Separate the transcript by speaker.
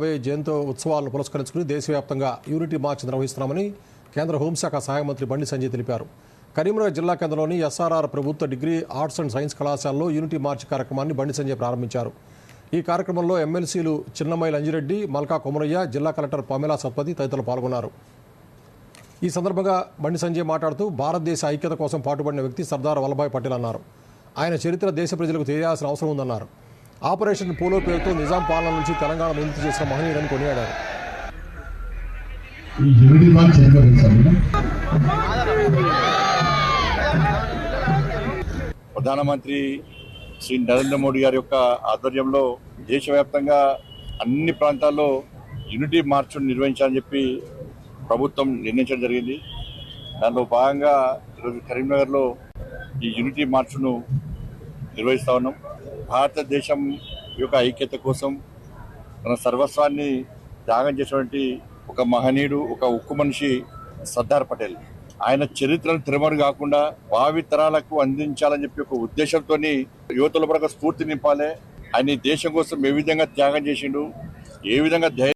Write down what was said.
Speaker 1: యాభై జయంతి ఉత్సవాలను పురస్కరించుకుని దేశవ్యాప్తంగా యూనిటీ మార్చ్ నిర్వహిస్తున్నామని కేంద్ర హోంశాఖ సహాయ మంత్రి బండి సంజయ్ తెలిపారు. కరీంనగర్ జిల్లా కేంద్రంలోని ఎస్ఆర్ఆర్ ప్రభుత్వ డిగ్రీ ఆర్ట్స్ అండ్ సైన్స్ కళాశాలలో యూనిటీ మార్చ్ కార్యక్రమాన్ని బండి సంజయ్ ప్రారంభించారు. ఈ కార్యక్రమంలో ఎమ్మెల్సీలు చిన్నమైల్ అంజిరెడ్డి మల్కా కొమరయ్య జిల్లా కలెక్టర్ పమేలా సత్పతి తదితరులు పాల్గొన్నారు. ఈ సందర్భంగా బండి సంజయ్ మాట్లాడుతూ భారతదేశ ఐక్యత కోసం పాటుపడిన వ్యక్తి సర్దార్ వల్లభాయ్ పటేల్ అన్నారు. ఆయన చరిత్ర దేశ ప్రజలకు తెలియాల్సిన అవసరం ఉందన్నారు. ఆపరేషన్ పోలో పేరుతో నిజాం పాలన నుంచి తెలంగాణ విముక్తి చేసిన మహనీయుడని కొనియాడారు?
Speaker 2: ప్రధానమంత్రి శ్రీ నరేంద్ర మోడీ గారి యొక్క ఆధ్వర్యంలో దేశవ్యాప్తంగా అన్ని ప్రాంతాల్లో యూనిటీ మార్చ్ నిర్వహించాలని చెప్పి ప్రభుత్వం నిర్ణయించడం జరిగింది. దానిలో భాగంగా ఈరోజు కరీంనగర్లో ఈ యూనిటీ మార్చ్ను నిర్వహిస్తా ఉన్నాం. భారతదేశం యొక్క ఐక్యత కోసం తన సర్వస్వాన్ని త్యాగం చేసినటువంటి ఒక మహనీయుడు ఒక ఉక్కు మనిషి సర్దార్ పటేల్. ఆయన చరిత్రను తిరమరు కాకుండా భావి తరాలకు అందించాలని చెప్పి ఒక ఉద్దేశంతో యువతల కూడా స్ఫూర్తి నింపాలి. ఆయన దేశం కోసం ఏ విధంగా త్యాగం చేసిండు ఏ విధంగా ధైర్యం